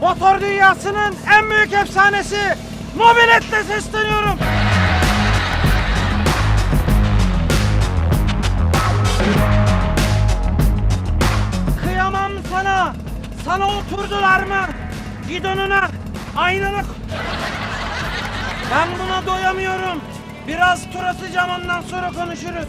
motor dünyasının en büyük efsanesi Mobilet'le sesleniyorum. Kıyamam sana. Sana oturdular mı? Git önüne. Aynını... Ben buna doyamıyorum. Biraz tur atacağım ondan sonra konuşuruz.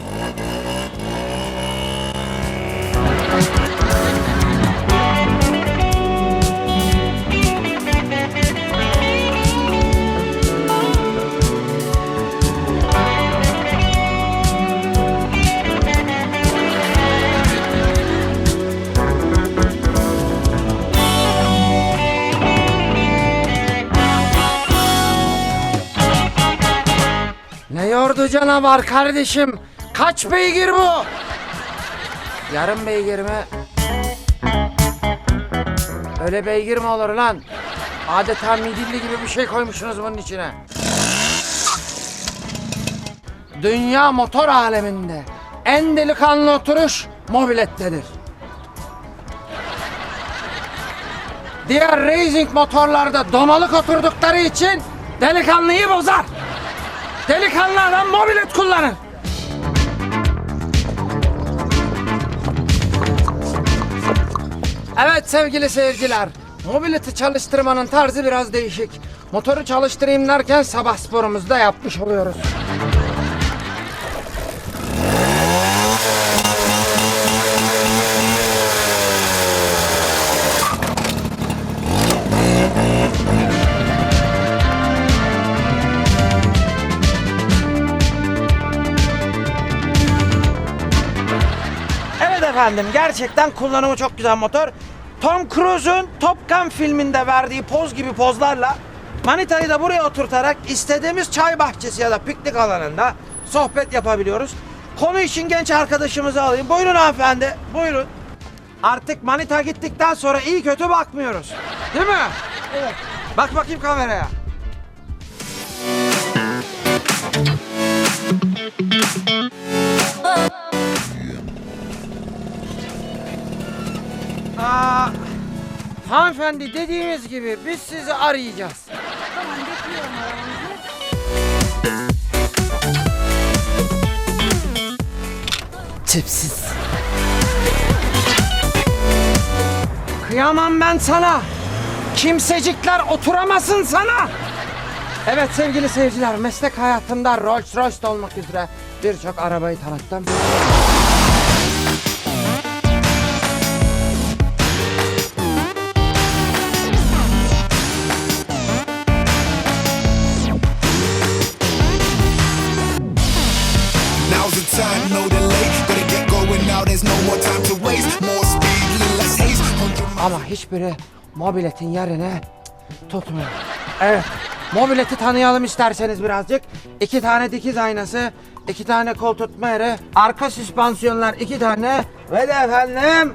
Yordu canavar kardeşim? Kaç beygir bu? Yarım beygir mi? Öyle beygir mi olur lan? Adeta midilli gibi bir şey koymuşsunuz bunun içine. Dünya motor aleminde en delikanlı oturuş mobilettedir. Diğer racing motorlarda domalık oturdukları için delikanlıyı bozar. Delikanlı adam mobilet kullanır. Evet sevgili seyirciler. Mobileti çalıştırmanın tarzı biraz değişik. Motoru çalıştırayım derken sabah sporumuzu da yapmış oluyoruz. Efendim gerçekten kullanımı çok güzel motor. Tom Cruise'un Top Gun filminde verdiği poz gibi pozlarla Manita'yı da buraya oturtarak istediğimiz çay bahçesi ya da piknik alanında sohbet yapabiliyoruz. Konu için genç arkadaşımızı alayım. Buyurun hanımefendi. Buyurun. Artık Manita gittikten sonra iyi kötü bakmıyoruz. Değil mi? Evet. Bak bakayım kameraya. Aa, hanımefendi dediğimiz gibi biz sizi arayacağız. Tipsiz. Kıyamam ben sana. Kimsecikler oturamasın sana. Evet sevgili seyirciler, meslek hayatında Rolls Royce olmak üzere birçok arabayı tanıttım. Ama hiçbiri mobiletin yerine tutmuyor. Evet. Mobileti tanıyalım isterseniz birazcık. İki tane dikiz aynası, iki tane kol tutma yeri, arka süspansiyonlar iki tane ve de efendim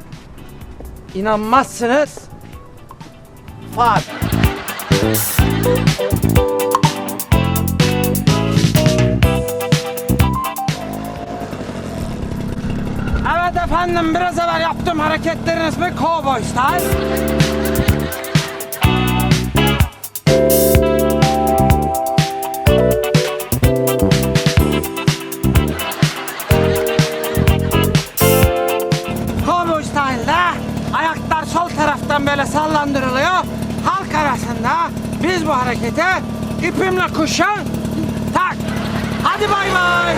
inanmazsınız far. Evet efendim biraz evvel yaptığım hareketlerin ismi Cowboy Style. Ayaklar sol taraftan böyle sallandırılıyor. Halk arasında biz bu harekete ipimle kuşan tak. Hadi bay bay.